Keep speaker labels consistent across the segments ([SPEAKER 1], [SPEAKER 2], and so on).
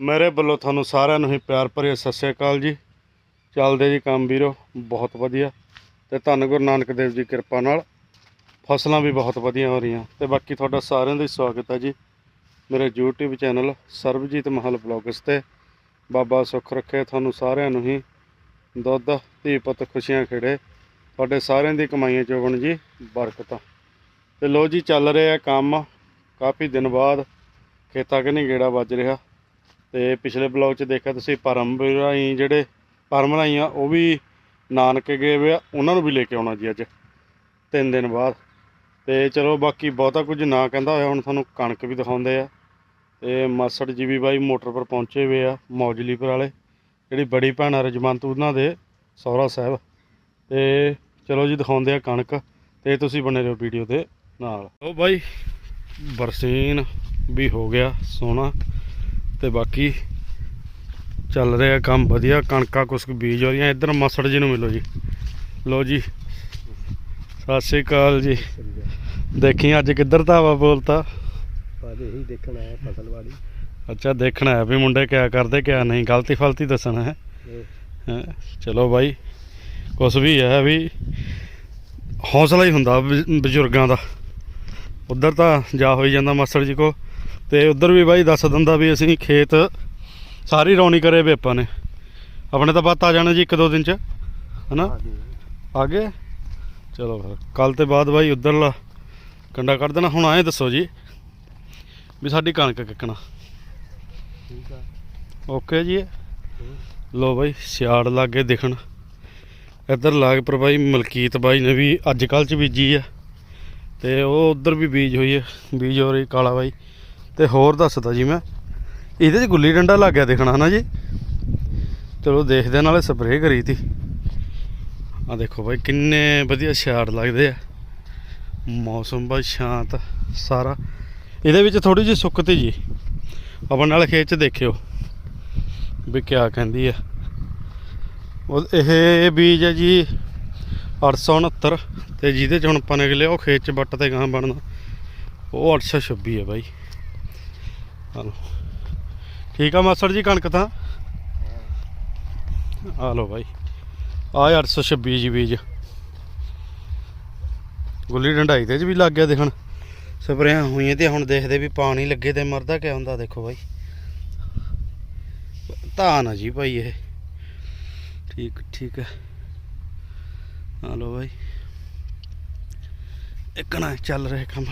[SPEAKER 1] ਮੇਰੇ ਵੱਲੋਂ ਤੁਹਾਨੂੰ ਸਾਰਿਆਂ ਨੂੰ ਹੀ ਪਿਆਰ ਭਰੀ ਸਤਿ ਸ਼੍ਰੀ ਅਕਾਲ ਜੀ। ਚੱਲਦੇ ਜੀ ਕੰਮ ਵੀਰੋ, ਬਹੁਤ ਵਧੀਆ। ਤੇ ਧੰਨ ਗੁਰੂ ਨਾਨਕ ਦੇਵ ਜੀ ਕਿਰਪਾ ਨਾਲ ਫਸਲਾਂ ਵੀ ਬਹੁਤ ਵਧੀਆ ਹੋ ਰਹੀਆਂ। ਤੇ ਬਾਕੀ ਤੁਹਾਡਾ ਸਾਰਿਆਂ ਦਾ ਹੀ ਸਵਾਗਤ ਹੈ ਜੀ। ਮੇਰੇ YouTube ਚੈਨਲ ਸਰਬਜੀਤ ਮਹਲ ਬਲੌਗਸ ਤੇ ਬਾਬਾ ਸੁੱਖ ਰੱਖੇ, ਤੁਹਾਨੂੰ ਸਾਰਿਆਂ ਨੂੰ ਹੀ ਦੁੱਧ, ਧੀ ਪੁੱਤ ਖੁਸ਼ੀਆਂ ਖੇੜੇ। ਤੁਹਾਡੇ ਸਾਰਿਆਂ ਦੀ ਕਮਾਈਆਂ ਚੋਂ ਜੀ, ਬਰਕਤਾਂ। ਤੇ ਲੋ ਜੀ, ਚੱਲ ਰਿਹਾ ਕੰਮ। ਕਾਫੀ ਦਿਨ ਬਾਅਦ ਖੇਤਾਂ ਕਿ ਨਹੀਂ ਗੇੜਾ ਵੱਜ ਰਿਹਾ। ਤੇ ਪਿਛਲੇ ਬਲੌਗ 'ਚ ਦੇਖਿਆ ਤੁਸੀਂ ਪਰਮ ਰਾਈ ਜਿਹੜੇ ਪਰਮ ਰਾਈ ਆ, ਉਹ ਵੀ ਨਾਨਕੇ ਗਏ ਹੋਏ ਆ, ਉਹਨਾਂ ਨੂੰ ਵੀ ਲੈ ਕੇ ਆਉਣਾ ਜੀ ਅੱਜ, ਤਿੰਨ ਦਿਨ ਬਾਅਦ। ਤੇ ਚਲੋ ਬਾਕੀ ਬਹੁਤਾ ਕੁਝ ਨਾ ਕਹਿੰਦਾ ਹੋਇਆ, ਹੁਣ ਤੁਹਾਨੂੰ ਕਣਕ ਵੀ ਦਿਖਾਉਂਦੇ ਆ। ਤੇ ਮਾਸੜ ਜੀ ਵੀ ਬਾਈ ਮੋਟਰ ਪਰ ਪਹੁੰਚੇ ਹੋਏ ਆ ਮੌਜਲੀਪੁਰ ਵਾਲੇ, ਜਿਹੜੀ ਬੜੀ ਭੈਣ ਆ ਰਜਮੰਤ ਉਹਨਾਂ ਦੇ ਸਹੁਰਾ ਸਾਹਿਬ। ਤੇ ਚਲੋ ਜੀ ਦਿਖਾਉਂਦੇ ਆ ਕਣਕ, ਤੇ ਤੁਸੀਂ ਬਣੇ ਰਹੋ ਵੀਡੀਓ ਦੇ ਨਾਲ। ਉਹ ਬਾਈ, ਬਰਸੀਨ ਵੀ ਹੋ ਗਿਆ ਸੋਹਣਾ। ਤੇ ਬਾਕੀ ਚੱਲ ਰਿਹਾ ਕੰਮ ਵਧੀਆ ਕਣਕਾਂ ਕੁਛ ਬੀਜ ਹੋ ਰਹੀਆਂ ਇੱਧਰ ਮਾਸੜ ਜੀ ਨੂੰ ਮਿਲੋ ਜੀ। ਲੋ ਜੀ ਸਤਿ ਸ਼੍ਰੀ ਅਕਾਲ ਜੀ। ਦੇਖੀ ਅੱਜ ਕਿੱਧਰ ਧਾਵਾ ਬੋਲਤਾ?
[SPEAKER 2] ਬਾਅਦ ਇਹੀ ਦੇਖਣ ਆਇਆ ਫਸਲ ਵਾਲੀ।
[SPEAKER 1] ਅੱਛਾ ਦੇਖਣਾ ਹੈ ਵੀ ਮੁੰਡੇ ਕਿਆ ਕਰਦੇ ਕਿਆ ਨਹੀਂ ਗਲਤੀ ਫਲਤੀ ਦੱਸਣਾ ਹੈ। ਚਲੋ ਬਾਈ ਕੁਛ ਵੀ ਹੈ ਵੀ ਹੌਸਲਾ ਹੀ ਹੁੰਦਾ ਬਜ਼- ਬਜ਼ੁਰਗਾਂ ਦਾ। ਉਧਰ ਤਾਂ ਜਾ ਹੋਈ ਜਾਂਦਾ ਮਾਸਟਰ ਜੀ ਕੋ। ਤੇ ਉਧਰ ਵੀ ਬਾਈ ਦੱਸ ਦਿੰਦਾ ਵੀ ਅਸੀਂ ਖੇਤ ਸਾਰੀ ਰੌਣੀ ਕਰੇ ਵੇ ਆਪਾਂ ਨੇ। ਆਪਣੇ ਤਾਂ ਬਾਤ ਆ ਜਾਣਾ ਜੀ ਇੱਕ ਦੋ ਦਿਨ ਚ ਹਨਾ? ਆਗੇ ਚਲੋ ਫਿਰ ਕੱਲ ਤੇ ਬਾਅਦ ਬਾਈ ਉਧਰਲਾ ਕੰਡਾ ਕਰ ਦੇਣਾ। ਹੁਣ ਐਂ ਦੱਸੋ ਜੀ ਵੀ ਸਾਡੀ ਕਣਕ ਕਿੱਕਣਾ।
[SPEAKER 2] ਠੀਕ ਆ।
[SPEAKER 1] ਓਕੇ ਜੀ। ਲੋ ਬਾਈ ਸਿਆੜ ਲਾਗੇ ਦਿਖਣ। ਇੱਧਰ ਲਾਗ ਪਰ ਬਾਈ ਮਲਕੀਤ ਬਾਈ ਨੇ ਵੀ ਅੱਜ ਕੱਲ੍ਹ ਚ ਬੀਜੀ ਆ। ਤੇ ਉਹ ਉਧਰ ਵੀ ਬੀਜ ਹੋਈ ਹੈ ਬੀਜ ਹੋ ਰਹੀ ਕਾਲਾ ਬਾਈ। ਤੇ ਹੋਰ ਦੱਸਦਾ ਜੀ ਮੈਂ। ਇਹਦੇ 'ਚ ਗੁੱਲੀ ਡੰਡਾ ਲੱਗ ਗਿਆ ਦਿਖਣਾ ਹਨਾ ਜੀ। ਚਲੋ ਦੇਖਦੇ ਨਾਲੇ ਸਪਰੇਅ ਕਰੀ ਤੀ। ਆ ਦੇਖੋ ਬਾਈ, ਕਿੰਨੇ ਵਧੀਆ ਸਿਆੜ ਲੱਗਦੇ ਆ। ਮੌਸਮ ਬਾਈ ਸ਼ਾਂਤ, ਸਾਰਾ। ਇਹਦੇ ਵਿੱਚ ਥੋੜੀ ਜਿਹੀ ਸੁੱਕ ਤੀ ਜੀ। ਆਪਾਂ ਨਾਲ ਖੇਤ 'ਚ ਦੇਖਿਓ ਵੀ ਕਿਆ ਕਹਿੰਦੀ ਆ। ਉਹ ਇਹ ਬੀਜ ਹੈ ਜੀ 869 ਤੇ ਜਿਹਦੇ ਚ ਹੁਣ ਆਪਾਂ ਨਿਕਲੇ ਉਹ ਖੇਤ 'ਚ ਵੱਟ ਤੇ ਗਾਂ ਬਣਦਾ ਉਹ 826 ਹੈ ਬਾਈ। ਹਲੋ। ਠੀਕ ਆ ਮਾਸੜ ਜੀ ਕਣਕ ਤਾਂ? ਆ ਲਓ ਬਾਈ। ਆ 826 ਜੀ ਬੀਜ। ਗੁੱਲੀ ਡੰਡਾਈ ਤੇ ਵੀ ਲੱਗ ਗਿਆ ਦੇਖਣ। ਸਪਰੇਆਂ ਹੋਈਆਂ ਤੇ ਹੁਣ ਦੇਖਦੇ ਵੀ ਪਾਣੀ ਲੱਗੇ ਤੇ ਮਰਦਾ ਕਿਆ ਹੁੰਦਾ ਦੇਖੋ ਬਾਈ। ਧਾਨ ਆ ਜੀ ਭਾਈ ਇਹ। ਠੀਕ ਠੀਕ ਹੈ ਆ ਲੋ ਭਾਈ ਇੱਕ ਨਾ ਚੱਲ ਰਿਹਾ ਕੰਮ।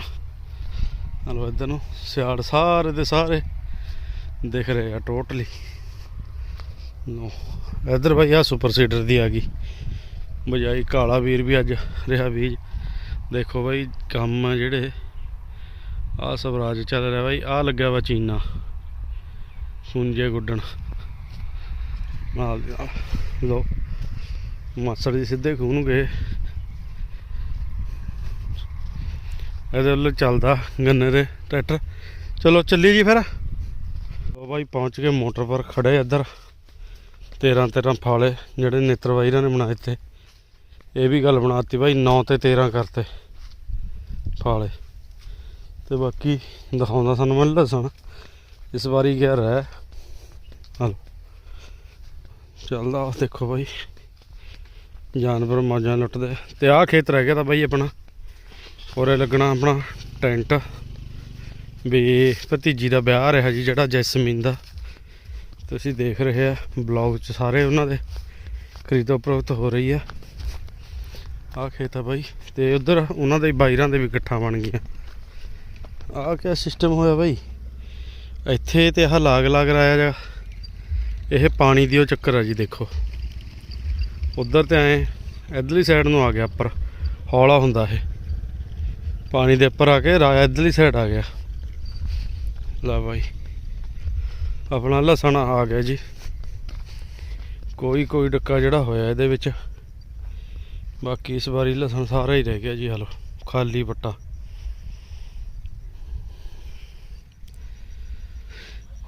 [SPEAKER 1] ਆ ਲੋ ਇੱਧਰ ਨੂੰ ਸਿਆੜ ਸਾਰੇ ਦੇ ਸਾਰੇ ਦਿਖ ਰਹੇ ਆ ਟੋਟਲੀ ਨੋ ਇੱਧਰ ਭਾਈ ਆ ਸੁਪਰ ਸੀਡਰ ਦੀ ਆ ਗਈ। ਬਜਾਈ ਕਾਲਾ ਵੀਰ ਵੀ ਅੱਜ ਰਿਹਾ ਬੀਜ। ਦੇਖੋ ਭਾਈ ਕੰਮ ਜਿਹੜੇ ਆ ਸਵਰਾਜ ਚੱਲ ਰਿਹਾ ਭਾਈ ਆ ਲੱਗਿਆ ਵਾ ਚੀਨਾ, ਸੁੰਜੇ ਗੁੱਡਣ। ਨਾਲ ਦੀ ਨਾਲ ਲੋ ਮਾਸੜ ਜੀ ਸਿੱਧੇ ਖੂਹ ਨੂੰ ਗਏ। ਇਹਦੇ ਵੱਲ ਚੱਲਦਾ ਗੰਨੇ ਦੇ ਟਰੈਕਟਰ। ਚਲੋ ਚੱਲੀ ਜੀ ਫਿਰ। ਉਹ ਭਾਈ ਪਹੁੰਚ ਕੇ ਮੋਟਰ ਪਰ ਖੜੇ ਇੱਧਰ। 13 13 ਫਾਲੇ ਜਿਹੜੇ ਨੇਤਰ ਵਾਈਰਾਂ ਨੇ ਬਣਾਏ ਤੇ। ਇਹ ਵੀ ਗੱਲ ਬਣਾਤੀ ਭਾਈ 9 ਤੇ 13 ਕਰਤੇ ਫਾਲੇ। ਤੇ ਬਾਕੀ ਦਿਖਾਉਂਦਾ ਸਾਨੂੰ, ਮੈਂ ਦੱਸਣ ਇਸ ਵਾਰੀ ਗਿਆ ਰਹਿ। ਹਲੋ। ਚੱਲਦਾ ਦੇਖੋ ਬਾਈ। ਜਾਨਵਰ ਮਾਜਾਂ ਲੁੱਟਦੇ। ਤੇ ਆਹ ਖੇਤ ਰਹਿ ਗਿਆ ਤਾਂ ਬਾਈ ਆਪਣਾ। ਉਰੇ ਲੱਗਣਾ ਆਪਣਾ ਟੈਂਟ। ਵੀ ਭਤੀਜੀ ਦਾ ਵਿਆਹ ਰਿਹਾ ਜੀ, ਜਿਹੜਾ ਜੈਸਮੀਨ ਦਾ। ਤੁਸੀਂ ਦੇਖ ਰਹੇ ਆ ਬਲੌਗ 'ਚ ਸਾਰੇ ਉਹਨਾਂ ਦੇ। ਖਰੀਦੋ ਪ੍ਰੋਗਤ ਹੋ ਰਹੀ ਆ। ਆਹ ਖੇਤ ਆ ਬਾਈ, ਤੇ ਉਧਰ ਉਹਨਾਂ ਦੇ ਬਾਈਰਾਂ ਦੇ ਵੀ ਇਕੱਠਾ ਬਣ ਗਈਆਂ। ਆਹ ਕਿਆ ਸਿਸਟਮ ਹੋਇਆ ਬਾਈ। ਇੱਥੇ ਤੇ ਆਹ ਲਾਗ ਲਾਗ ਰਾਇਆ ਜਾ। ਇਹ ਪਾਣੀ ਦੀ ਉਹ ਚੱਕਰ ਆ ਜੀ, ਦੇਖੋ। ਉਧਰ ਤੇ ਐ, ਇਧਰਲੀ ਸਾਈਡ ਨੂੰ ਆ ਗਿਆ, ਉੱਪਰ। ਹੌਲਾ ਹੁੰਦਾ ਇਹ। ਪਾਣੀ ਦੇ ਉੱਪਰ ਆ ਕੇ ਰਾਜਾ ਇਧਰਲੀ ਸਾਈਡ ਆ ਗਿਆ। ਲਾ ਬਾਈ, ਆਪਣਾ ਲਸਣ ਆ ਗਿਆ ਜੀ। ਕੋਈ ਕੋਈ ਡੱਕਾ ਜਿਹੜਾ ਹੋਇਆ ਇਹਦੇ ਵਿੱਚ। ਬਾਕੀ ਇਸ ਵਾਰੀ ਲਸਣ ਸਾਰਾ ਹੀ ਰਹਿ ਗਿਆ ਜੀ ਹਲੋ, ਖਾਲੀ ਪੱਟਾ।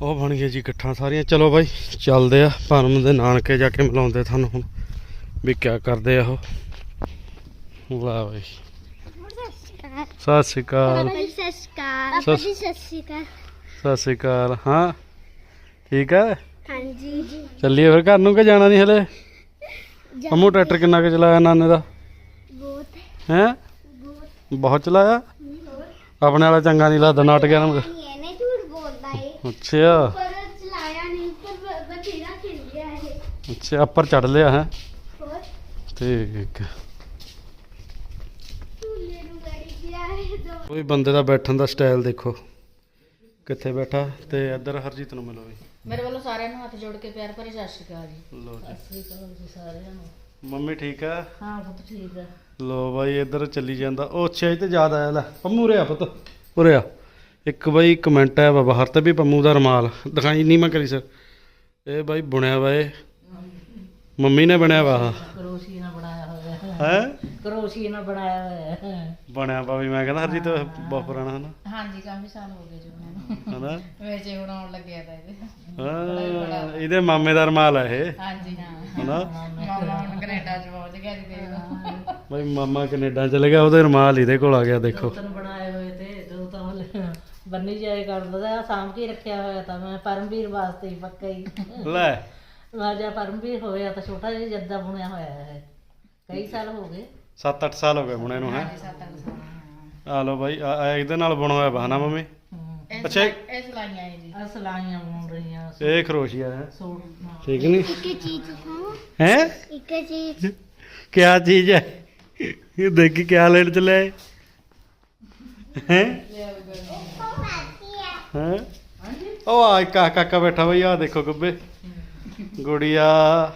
[SPEAKER 1] ਉਹ ਬਣ ਗਿਆ ਜੀ ਇਕੱਠਾਂ ਸਾਰੀਆਂ। ਚਲੋ ਬਾਈ, ਚੱਲਦੇ ਆ। ਭਰਮ ਦੇ ਨਾਨਕੇ ਜਾ ਕੇ ਮਿਲਾਉਂਦੇ ਤੁਹਾਨੂੰ ਹੁਣ, ਵੀ ਕਿਆ ਕਰਦੇ ਆ ਉਹ। ਵਾਹ ਬਾਈ। ਸਤਿ ਸ਼੍ਰੀ ਅਕਾਲ।
[SPEAKER 3] ਪਾਪਾ ਜੀ ਸਤਿ ਸ਼੍ਰੀ ਅਕਾਲ।
[SPEAKER 1] ਸਤਿ-
[SPEAKER 3] ਪਾਪਾ ਜੀ ਸਤਿ ਸ਼੍ਰੀ ਅਕਾਲ।
[SPEAKER 1] ਸਤਿ ਸ਼੍ਰੀ ਅਕਾਲ ਹਾਂ। ਠੀਕ ਹੈ?
[SPEAKER 3] ਹਾਂਜੀ।
[SPEAKER 1] ਚੱਲੀਏ ਫਿਰ ਘਰ ਨੂੰ ਕਿ ਜਾਣਾ ਨਹੀਂ ਹਲੇ? ਅੰਮੂ ਟਰੈਕਟਰ ਕਿੰਨਾ ਕੁ ਚਲਾਇਆ ਨਾਨੇ ਦਾ?
[SPEAKER 3] ਬਹੁਤ।
[SPEAKER 1] ਹੈ?
[SPEAKER 3] ਬਹੁਤ।
[SPEAKER 1] ਬਹੁਤ ਚਲਾਇਆ? ਆਪਣੇ ਵਾਲਾ ਚੰਗਾ ਨਹੀਂ ਲੱਗਦਾ ਨਾਟ ਗਿਆ ਨਾ
[SPEAKER 3] ਨਹੀਂ ਇਹਨੇ ਝੂਠ ਬੋਲਦਾ ਏ।
[SPEAKER 1] ਅੱਛਾ।
[SPEAKER 3] ਪਰ ਚਲਾਇਆ ਨਹੀਂ ਪਰ ਬ- ਬਥੇਰਾ ਖਿਲ ਗਿਆ ਇਹ।
[SPEAKER 1] ਅੱਛਾ ਉੱਪਰ ਚੜ ਲਿਆ ਹੈ? ਠੀਕ। ਹੈ
[SPEAKER 3] ਝੂਲੇ ਨੂੰ ਗੜੀ ਗਿਆ ਇਹ ਦੋ
[SPEAKER 1] ਕੋਈ ਬੰਦੇ ਦਾ ਬੈਠਣ ਦਾ ਸਟਾਈਲ ਦੇਖੋ। ਕਿੱਥੇ ਬੈਠਾ ਤੇ ਇੱਧਰ ਹਰਜੀਤ ਨੂੰ ਮਿਲੋ ਵੀ
[SPEAKER 4] ਮੇਰੇ ਵੱਲੋਂ ਸਾਰਿਆਂ ਨੂੰ ਹੱਥ ਜੋੜ ਕੇ ਪਿਆਰ ਭਰੀ ਸਤਿ ਸ਼੍ਰੀ ਅਕਾਲ ਜੀ।
[SPEAKER 1] ਲੋ ਜੀ।
[SPEAKER 4] ਸਤਿ ਸ਼੍ਰੀ ਅਕਾਲ ਜੀ ਸਾਰਿਆਂ ਨੂੰ।
[SPEAKER 1] ਮੰਮੀ ਠੀਕ ਆ?
[SPEAKER 4] ਹਾਂ ਪੁੱਤ ਠੀਕ ਆ।
[SPEAKER 1] ਲੋ ਬਾਈ ਇੱਧਰ ਚੱਲੀ ਜਾਂਦਾ। ਉਹ ਅੱਛਾ ਤੇ ਯਾਦ ਆਇਆ ਲੈ ਪੰਮੂ ਰਿਆ ਪੁੱਤ। ਉਰੇ ਆ। ਇੱਕ ਬਾਈ ਕਮੈਂਟ ਆਇਆ ਵਾ ਬਾਹਰ ਤੇ ਵੀ ਪੰਮੂ ਦਾ ਰਮਾਲ। ਦਿਖਾਈ ਨਹੀਂ ਮੈਂ ਕਰੀ ਸਰ ਇਹ ਬਾਈ ਬੁਣਿਆ ਵਾ ਇਹ। ਮੰਮੀ ਨੇ ਬਣਿਆ ਵਾ
[SPEAKER 4] ਕਰੋਸ਼ੀ ਨਾਲ ਬਣਾਇਆ ਹੈ?
[SPEAKER 1] ਹੈ?
[SPEAKER 4] ਕਰੋਸ਼ੀ ਨਾਲ ਬਣਾਇਆ ਹੋਇਆ ਹੈ।
[SPEAKER 1] ਬਣਿਆ ਵੀ ਮੈਂ ਕਹਿੰਦਾ ਹਰਜੀਤ ਬਹੁਤ ਪੁਰਾਣਾ ਹਨਾ?
[SPEAKER 4] ਹਾਂਜੀ ਕਾਫੀ ਸਾਲ ਹੋ ਗਏ ਜੀ ਉਹਨਾਂ ਨੂੰ।
[SPEAKER 1] ਹਨਾ?
[SPEAKER 4] ਵੇਚੇ ਬਣਾਉਣ ਲੱਗਿਆ ਤਾਂ ਇਹਦੇ।
[SPEAKER 1] ਹਾਂ, ਇਹਦੇ ਮਾਮੇ ਦਾ ਰਮਾਲ ਆ ਇਹ।
[SPEAKER 4] ਹਾਂਜੀ ਹਾਂ।
[SPEAKER 1] ਹਨਾ?
[SPEAKER 4] ਮਾਮਾ ਹੁਣ ਕੈਨੇਡਾ ਚ ਪਹੁੰਚ ਗਿਆ ਜੀ ਦੇਖ
[SPEAKER 1] ਬਾਈ ਮਾਮਾ ਕੈਨੇਡਾ ਚਲੇ ਗਿਆ ਉਹਦੇ ਰਮਾਲ ਇਹਦੇ ਕੋਲ ਆ ਗਿਆ ਦੇਖੋ।
[SPEAKER 4] ਤਨ ਬਣਾਏ ਹੋਏ ਤੇ ਤੂੰ ਤਾਂ ਹੁਣ ਬੰਨੀ ਜਾਏ ਕਰਦਾ ਸਾਂਭ ਕੇ ਰੱਖਿਆ ਹੋਇਆ ਤਾਂ ਮੈਂ ਪਰਮਵੀਰ ਵਾਸਤੇ ਹੀ ਪੱਕਾ ਹੀ।
[SPEAKER 1] ਲੈ।
[SPEAKER 4] ਰਾਜਾ ਪਰਮਵੀਰ ਹੋਇਆ ਤਾਂ ਛੋਟਾ ਜਿਹਾ ਜੱਦਾ ਬੁਣਿਆ ਹੋਇਆ ਹੈ ਕਈ ਸਾਲ ਹੋ ਗਏ।
[SPEAKER 1] 7-8 ਸਾਲ ਹੋ ਗਏ ਹੁਣ ਇਹਨੂੰ ਹੈ?
[SPEAKER 4] ਸੱਤ ਅੱਠ ਸਾਲ
[SPEAKER 1] ਆ ਲੋ ਬਾਈ ਆ ਆ ਇਹਦੇ ਨਾਲ ਬੁਣ ਹੋਇਆ ਵਾ ਹਨਾ ਮੰਮੀ?
[SPEAKER 4] ਹੂੰ।
[SPEAKER 1] ਅੱਛਾ ਇਹ-
[SPEAKER 4] ਇਹ ਸਲਾਈਆਂ ਹੈ ਜੀ। ਆ ਸਲਾਈਆਂ ਬੁਣ ਰਹੀਆਂ।
[SPEAKER 1] ਇਹ ਖਰੋਸ਼ੀਆ ਹੈ।
[SPEAKER 4] ਸੂਟ ਹਾਂ।
[SPEAKER 1] ਠੀਕ ਨਹੀਂ?
[SPEAKER 3] ਇੱਕ ਚੀਜ਼ ਹਾਂ
[SPEAKER 1] ਹੈ?
[SPEAKER 3] ਇੱਕ ਚੀਜ਼।
[SPEAKER 1] ਕਿਆ ਚੀਜ਼ ਹੈ? ਇਹ ਦੇਖੀ ਕਿਆ ਲੈਣ ਚਲੇ ਹੈ? ਹੈ? ਉਹ ਆ ਕਾ ਕਾਕਾ ਬੈਠਾ ਬਈ ਆ ਦੇਖੋ ਗੱਬੇ। ਗੁੜੀਆ।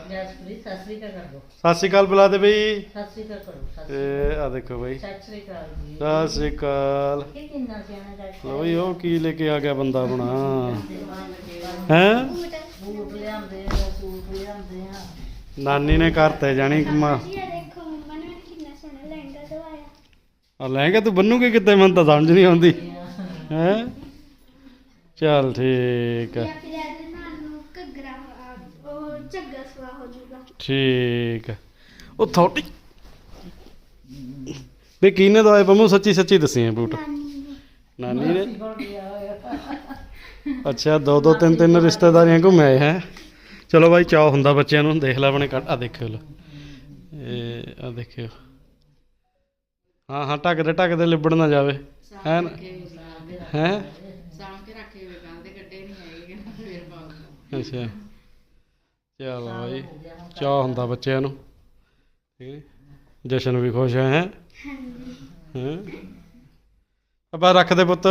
[SPEAKER 4] ਜਸਪ੍ਰੀਤ ਸਤਿ ਸ੍ਰੀ ਅਕਾਲ ਕਰ ਦੋ।
[SPEAKER 1] ਸਤਿ ਸ਼੍ਰੀ ਅਕਾਲ ਬੁਲਾ ਦੇ ਬਈ।
[SPEAKER 4] ਸਤਿ ਸ੍ਰੀ ਅਕਾਲ ਕਰੋ ਸਤਿ
[SPEAKER 1] ਇਹ ਆ ਦੇਖੋ ਬਈ।
[SPEAKER 4] ਸਤਿ ਸ੍ਰੀ ਅਕਾਲ ਜੀ।
[SPEAKER 1] ਸਤਿ ਸ਼੍ਰੀ ਅਕਾਲ।
[SPEAKER 4] ਇਹ ਕਿੰਨਾ ਸਿਆਣਾ ਜੱਟ
[SPEAKER 1] ਲੋ ਬਈ ਉਹ ਕੀ ਲੈ ਕੇ ਆ ਗਿਆ ਬੰਦਾ ਆਪਣਾ? ਹੈ?
[SPEAKER 4] ਬੂਟ ਲਿਆਂਦੇ ਆ ਸੂਟ ਲਿਆਂਦੇ ਆ।
[SPEAKER 1] ਨਾਨੀ ਨੇ ਘਰ ਤੇ ਜਾਣੀ ਮਾ।
[SPEAKER 3] ਜੀ ਇਹ ਦੇਖੋ ਮੰਮਾ ਨੇ ਮੈਨੂੰ ਕਿੰਨਾ ਸੋਹਣਾ ਲਹਿੰਗਾ ਦਵਾਇਆ
[SPEAKER 1] ਆ ਲਹਿੰਗਾ ਤੂੰ ਬੰਨੂਗੀ ਕਿੱਤੇ ਮੈਨੂੰ ਤਾਂ ਸਮਝ ਨਹੀਂ ਆਉਂਦੀ। ਹੈ। ਚੱਲ ਠੀਕ ਹੈ
[SPEAKER 3] ਜਾਂ ਫਿਰ ਇਹਦੇ ਨਾਲ ਨੂੰ ਘੱਗਰਾ। ਆ, ਝੱਗਾ ਸਵਾ ਹੋ ਜਾਊਗਾ।
[SPEAKER 1] ਠੀਕ ਹੈ। ਉਹ ਥੋੜੀ ਵੀ ਕਿਹਨੇ ਦਵਾਏ ਪੰਮੂ? ਸੱਚੀ ਸੱਚੀ ਦੱਸੀ ਬੂਟ।
[SPEAKER 3] ਨਾਨੀ ਨੇ।
[SPEAKER 1] ਨਾਨੀ ਅੱਛਾ ਦੋ ਦੋ ਤਿੰਨ ਤਿੰਨ ਰਿਸ਼ਤੇਦਾਰੀਆਂ ਘੁੰਮੇ ਆਏ ਹੈ। ਚਲੋ ਬਾਈ ਚਾਹ ਹੁੰਦਾ ਬੱਚਿਆਂ ਨੂੰ। ਦੇਖ ਲੈ ਆਪਣੇ ਕੱਢ ਆ ਦੇਖਿਓ ਲੋ ਇਹ ਆ ਦੇਖਿਓ। ਹਾਂ ਹਾਂ ਢੱਕ ਦੇ ਢੱਕ ਦੇ ਲਿਬੜ ਨਾ ਜਾਵੇ। ਹੈ? ਨਾ ਹੈ?
[SPEAKER 4] ਸਾਂਭ ਕੇ ਰੱਖੇ ਹੋਏ ਕੱਲ ਦੇ ਕੱਢੇ ਨਹੀਂ ਹੈਗੇ ਫੇਰ ਪਾਉਂਗਾ
[SPEAKER 1] ਅੱਛਾ। ਚਲੋ ਬਾਈ ਚਾਹ ਹੁੰਦਾ ਬੱਚਿਆਂ ਨੂੰ। ਠੀਕ ਹੈ ਜਸ਼ਨ ਵੀ ਖੁਸ਼ ਹੈ ਹੈ? ਆਪਾਂ ਰੱਖ ਦੇ ਪੁੱਤ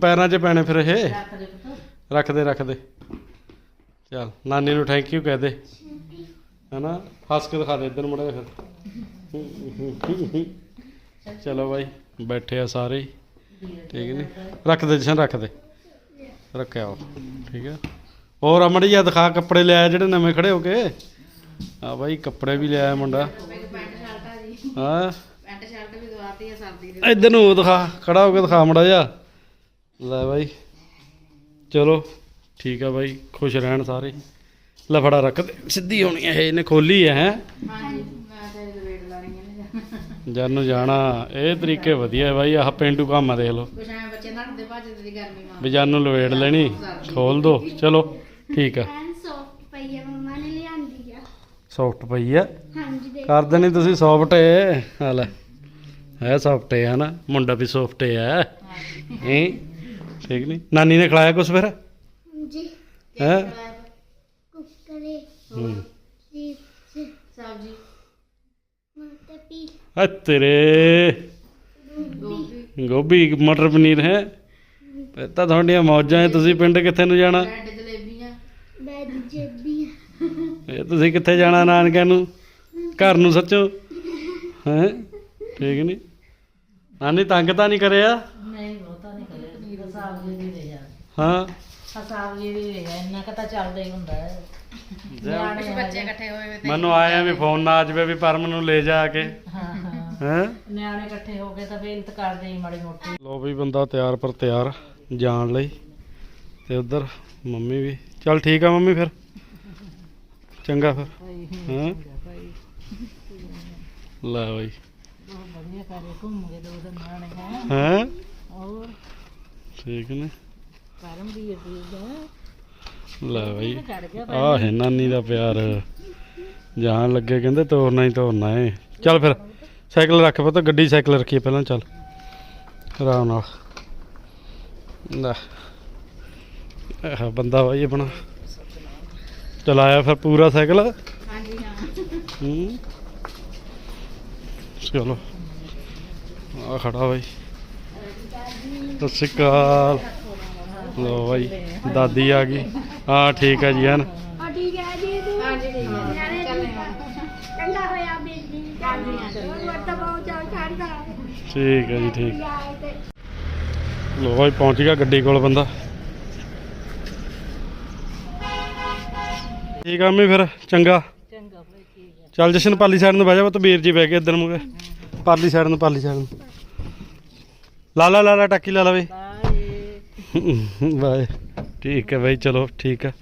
[SPEAKER 1] ਪੈਰਾਂ 'ਚ ਪੈਣੇ ਫਿਰ ਇਹ।
[SPEAKER 4] ਰੱਖ ਦੇ ਪੁੱਤ।
[SPEAKER 1] ਰੱਖ ਦੇ ਰੱਖ ਦੇ ਚੱਲ ਨਾਨੀ ਨੂੰ ਥੈਂਕ ਯੂ ਕਹਿ ਦੇ। ਹੈਨਾ? ਹੱਸ ਕੇ ਦਿਖਾ ਦੇ ਇੱਧਰ ਮੁੜੇ ਫਿਰ। ਚਲੋ ਬਾਈ ਬੈਠੇ ਆ ਸਾਰੇ। ਠੀਕ ਨਹੀਂ ਰੱਖ ਦੇ ਜਸ਼ਨ ਰੱਖ ਦੇ ਰੱਖਿਆ ਉਹ ਠੀਕ ਹੈ? ਹੋਰ ਅਮੜੀ ਜਿਹਾ ਦਿਖਾ ਕੱਪੜੇ ਲਿਆਇਆ ਜਿਹੜੇ ਨਵੇਂ ਖੜੇ ਹੋ ਕੇ। ਆ ਬਾਈ ਕੱਪੜੇ ਵੀ ਲਿਆਇਆ ਮੁੰਡਾ।
[SPEAKER 4] ਪੈਂਟ ਸ਼ਰਟ ਆ ਜੀ
[SPEAKER 1] ਹਾਂ।
[SPEAKER 4] ਪੈਂਟ ਸ਼ਰਟ ਵੀ ਦਵਾਤੀ ਆ ਸਰਦੀ ਦੇ
[SPEAKER 1] ਇੱਧਰ ਨੂੰ ਦਿਖਾ ਖੜਾ ਹੋ ਕੇ ਦਿਖਾ ਮੜਾ ਜਾ ਲੈ ਬਾਈ। ਚਲੋ ਠੀਕ ਆ ਬਾਈ ਖੁਸ਼ ਰਹਿਣ ਸਾਰੇ। ਲੈ ਫੜਾ ਰੱਖ ਦੇ। ਸਿੱਧੀ ਹੋਣੀ ਹੈ ਇਹ ਇਹਨੇ ਖੋਲੀ ਹੈ ਹੈਂ?
[SPEAKER 4] ਹਾਂਜੀ ਮੈਂ ਤੇ ਵੇਟ ਲਾ ਰਹੀ ਹਾਂ
[SPEAKER 1] ਜਦ ਨੂੰ ਜਾਣਾ ਇਹ ਤਰੀਕੇ ਵਧੀਆ ਬਾਈ ਆਹ ਪਿੰਡੂ ਕੰਮ ਆ ਦੇਖ ਲਓ।
[SPEAKER 4] ਕੁਛ ਐ ਬੱਚੇ ਨੱਠਦੇ ਭੱਜਦੇ ਦੀ ਗਰਮੀ ਮਾਰ
[SPEAKER 1] ਵੀ ਜਦ ਨੂੰ ਲਵੇੜ ਲੈਣੀ ਖੋਲ ਦੋ ਚਲੋ। ਠੀਕ ਆ।
[SPEAKER 3] ਐਨ ਸੌਫਟ ਪਈ ਆ ਮੰਮਾ ਨੇ ਲਿਆਂਦੀ ਆ।
[SPEAKER 1] ਸੌਫਟ ਪਈ ਆ।
[SPEAKER 3] ਹਾਂਜੀ ਦੇਖ।
[SPEAKER 1] ਕਰ ਦੇਣੀ ਤੁਸੀਂ ਸੌਫਟ ਏ ਆ ਲੈ। ਹੈ ਸੌਫਟ ਹੈ ਨਾ। ਮੁੰਡਾ ਵੀ ਸੌਫਟ ਹੈ ਹੈਂ? ਠੀਕ ਨਹੀਂ ਨਾਨੀ ਨੇ ਖਿਲਾਇਆ ਕੁਛ ਫਿਰ?
[SPEAKER 3] ਜੀ
[SPEAKER 1] ਹੈ?
[SPEAKER 3] ਕੁੱਕਰੇ
[SPEAKER 1] ਹੂੰ।
[SPEAKER 3] ਚਿਪਸ
[SPEAKER 4] ਸਬਜੀ।
[SPEAKER 3] ਮਟਰ ਪੀ।
[SPEAKER 1] ਆ ਤੇਰੇ।
[SPEAKER 4] ਗੋਭੀ।
[SPEAKER 1] ਗੋਭੀ ਮਟਰ ਪਨੀਰ ਹੈ? ਇਹ ਤਾਂ ਤੁਹਾਡੀਆਂ ਮੌਜਾਂ ਹੈ ਤੁਸੀਂ ਪਿੰਡ ਕਿੱਥੇ ਨੂੰ ਜਾਣਾ?
[SPEAKER 3] ਜੱਬੀਆਂ।
[SPEAKER 1] ਇਹ ਤੁਸੀਂ ਕਿੱਥੇ ਜਾਣਾ ਨਾਨਕਿਆਂ ਨੂੰ? ਘਰ ਨੂੰ ਸੱਚੋ। ਹੈ? ਠੀਕ ਨਹੀਂ? ਨਾਨੀ ਤੰਗ ਤਾਂ ਨਹੀਂ ਕਰਿਆ?
[SPEAKER 4] ਨਹੀਂ ਬਹੁਤਾ ਨਹੀਂ ਕਰੇ ਹਿਸਾਬ ਜੀ ਵੀ ਰਿਹਾ
[SPEAKER 1] ਹਾਂ।
[SPEAKER 4] ਹਿਸਾਬ ਜੀ ਵੀ ਰਿਹਾ ਇੰਨਾ ਕੁ ਤਾਂ ਚੱਲਦਾ ਹੀ ਹੁੰਦਾ ਹੈ। ਨਿਆਣੇ ਬੱਚੇ ਇਕੱਠੇ ਹੋਏ ਹੋਏ
[SPEAKER 1] ਮੈਨੂੰ ਆਇਆ ਵੀ ਫੋਨ ਨਾ ਆ ਜਾਵੇ ਵੀ ਪਰਮ ਨੂੰ ਲੈ ਜਾ ਕੇ।
[SPEAKER 4] ਹਾਂ ਹਾਂ।
[SPEAKER 1] ਹੈ?
[SPEAKER 4] ਨਿਆਣੇ ਇਕੱਠੇ ਹੋ ਗਏ ਤਾਂ ਫੇਰ ਇੰਤ ਕਰਦੇ ਹੀ ਮਾੜੀ ਮੋਟੀ।
[SPEAKER 1] ਲੋ ਵੀ ਬੰਦਾ ਤਿਆਰ ਪਰ ਤਿਆਰ ਜਾਣ ਲਈ। ਤੇ ਉਧਰ ਮੰਮੀ ਵੀ ਚੱਲ ਠੀਕ ਆ ਮੰਮੀ ਫਿਰ। ਚੰਗਾ ਫਿਰ। ਹਾਂ? ਲੈ ਬਾਈ।
[SPEAKER 4] ਬਹੁਤ ਹੋਰ
[SPEAKER 1] ਠੀਕ ਨੇ।
[SPEAKER 4] ਪਰਮ ਵੀ ਇਹ
[SPEAKER 1] ਲੈ ਬਈ।
[SPEAKER 4] ਚੜ
[SPEAKER 1] ਆਹ ਹੈ ਨਾਨੀ ਦਾ ਪਿਆਰ। ਜਾਣ ਲੱਗੇ ਕਹਿੰਦੇ ਤੋਰਨਾ ਹੀ ਤੋਰਨਾ ਏ। ਚੱਲ ਫਿਰ, ਸਾਈਕਲ ਰੱਖ ਪਤਾ, ਗੱਡੀ ਸਾਈਕਲ ਰੱਖੀਏ ਪਹਿਲਾਂ, ਚੱਲ। ਆਰਾਮ ਨਾਲ। ਲੈ। ਇਹ ਬੰਦਾ ਬਾਈ ਆਪਣਾ। ਚਲਾਇਆ ਫਿਰ ਪੂਰਾ ਸਾਈਕਲ?
[SPEAKER 4] ਹਾਂਜੀ ਹਾਂ।
[SPEAKER 1] ਹੂੰ। ਚਲੋ। ਆ ਖੜਾ ਬਾਈ। ਸਤਿ ਸ਼੍ਰੀ ਅਕਾਲ। ਲੋ ਬਾਈ ਦਾਦੀ ਆ ਗਈ। ਹਾਂ ਠੀਕ ਹੈ ਜੀ ਹਨ
[SPEAKER 3] ਆ ਠੀਕ ਹੈ ਜੀ। ਤੂੰ ਹਾਂਜੀ ਠੀਕ ਹੈ। ਚੰਗਾ ਹੋਇਆ ਬੀਜੀ ਹਾਂਜੀ ਹਾਂ ਵਰਤਾ ਪਹੁੰਚਾ ਛੱਡਦਾ
[SPEAKER 1] ਠੀਕ ਹੈ ਜੀ ਠੀਕ। ਲੋ ਬਾਈ ਪਹੁੰਚ ਗਿਆ ਗੱਡੀ ਕੋਲ ਬੰਦਾ। ਠੀਕ ਆ ਮੈਂ ਫਿਰ? ਚੰਗਾ।
[SPEAKER 4] ਚੰਗਾ ਭਾਈ ਠੀਕ ਹੈ
[SPEAKER 1] ਚੱਲ ਜਸ਼ਨ ਪਾਲੀ ਸਾਈਡ ਨੂੰ ਬਹਿ ਜਾ ਤੂੰ ਵੀਰ ਜੀ ਬਹਿ ਕੇ ਇੱਧਰ ਨੂੰ। ਪਾਲੀ ਸਾਈਡ ਨੂੰ ਪਾਲੀ ਸਾਈਡ ਨੂੰ। ਲਾ ਲਾ ਲਾ ਲਾ ਟਾਕੀ ਲਾ ਲਾ
[SPEAKER 4] ਬਾਏ।
[SPEAKER 1] ਬਾਏ। ਠੀਕ ਹੈ ਬਾਈ ਚਲੋ ਠੀਕ ਹੈ